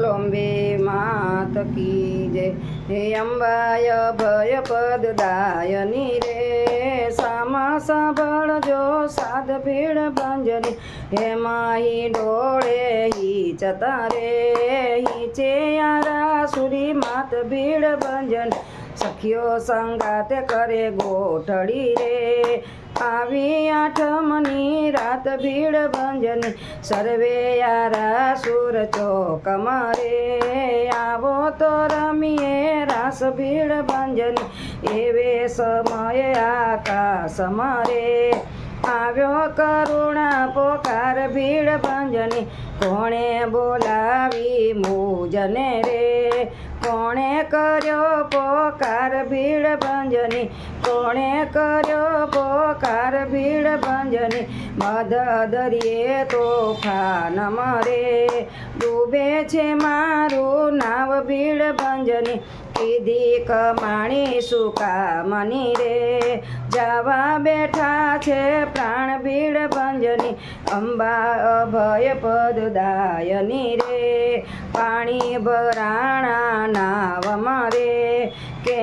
બોલો અંબે માત કી જય હે અંબાય ભય પદ દાયની રે સામા સાંભળજો સાદ ભીડ ભંજરી હે માહી ડોળે હી ચતા રે હી ચે યારા સુરી માત ભીડ ભંજન સખીઓ સંગાતે કરે ગોઠડી રે આવી આઠમની રાત ભીડ ભંજની. સર્વે યારા સુર ચોક મારે. આવો તો રમીએ રાસ ભીડ ભંજની. એવે સમય આકાશ મારે. આવ્યો કરુણા પોકાર ભીડ ભંજની. કોણે બોલાવી મૂજને રે? કોણે કર્યો પોકાર ભીડ ભંજની? કોણે કર્યો પોકાર ભીડ મદદ દરિયે તોફાન મરે. ડૂબે છે મારું નાવ ભીડ ભંજની. કીધી કમાણી સુકામની રે? જવા બેઠા છે પ્રાણ ભીડ ભંજની. અંબા અભય પદ દાયની રે. પાણી ભરાણા નાવ મારે.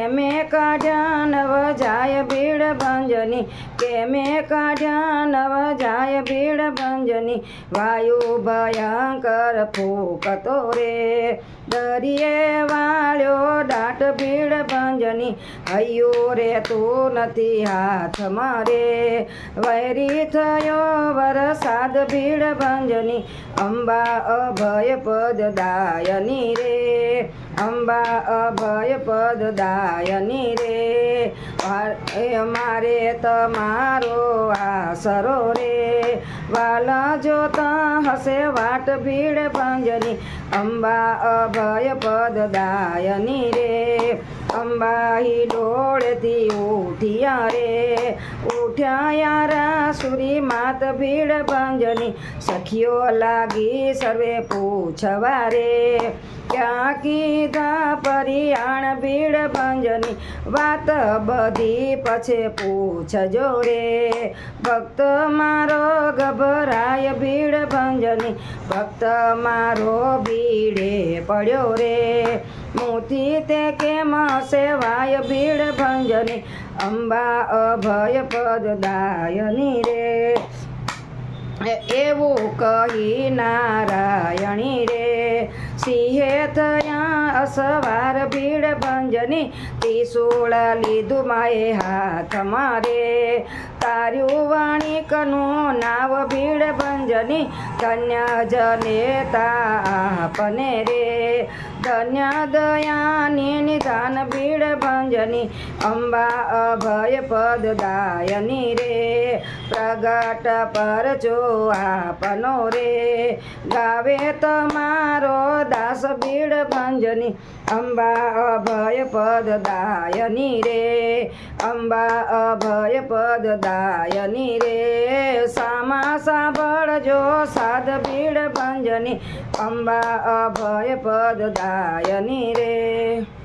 મેં કાઢ્યા નવ જાય ભીડ ભંજની કે મેં કાઢ્યા નવ જાય ભીડ ભંજની વાયુ ભયંકર ફૂકતો રે. દરિયે વાળ્યો દાટ ભીડ ભંજની હૈયો રે તું નથી હાથ મારે. વૈરી થયો વરસાદ ભીડ ભંજની અંબા અભય પદ દાયની રે. અંબા અભય પદ દાયની રે. વાર- એ મારે તમારો આસરો રે. વાલા જોતા હશે વાટ ભીડ ભંજની. અંબા અભય પદ દાયની રે. અંબાહી ડોળેથી ઉઠ્યા રે. ઉઠ્યા યારા સુરી માત ભીડ ભંજની. સખીઓ લાગી સર્વે પૂછવા રે. ક્યાં કીધા પરિયાણ ભીડ ભંજની વાત બધી પછી પૂછજો રે. ભક્ત મારો ગભરાય ભીડ ભંજની, ભક્ત મારો ભીડે પડ્યો રે. મોતી તે કેમ સેવાય ભીડ ભંજની, અંબા અભય પદ દાયની રે એવું કહી નારાયણી રે. સિંહે થયા અસવાર ભીડ ભંજની ત્રિશૂળ લીધું માએ હાથ મારે. તાર્યું વાણિકનું નાવ ભીડ ભંજની ધન્ય જનેતા આપને રે. ધન્ય દયાની નિધાન ભીડ ભંજની અંબા અભય પદ દાયની રે પ્રગટ પર જો આપનો રે ગાવે તમારો દાસ ભીડ ભંજની અંબા અભય પદ દાયની રે અંબા અભય પદ દાયની રે સામા સાંભળજો સાધ ભીડ ભંજની અંબા અભય પદ દાયની રે.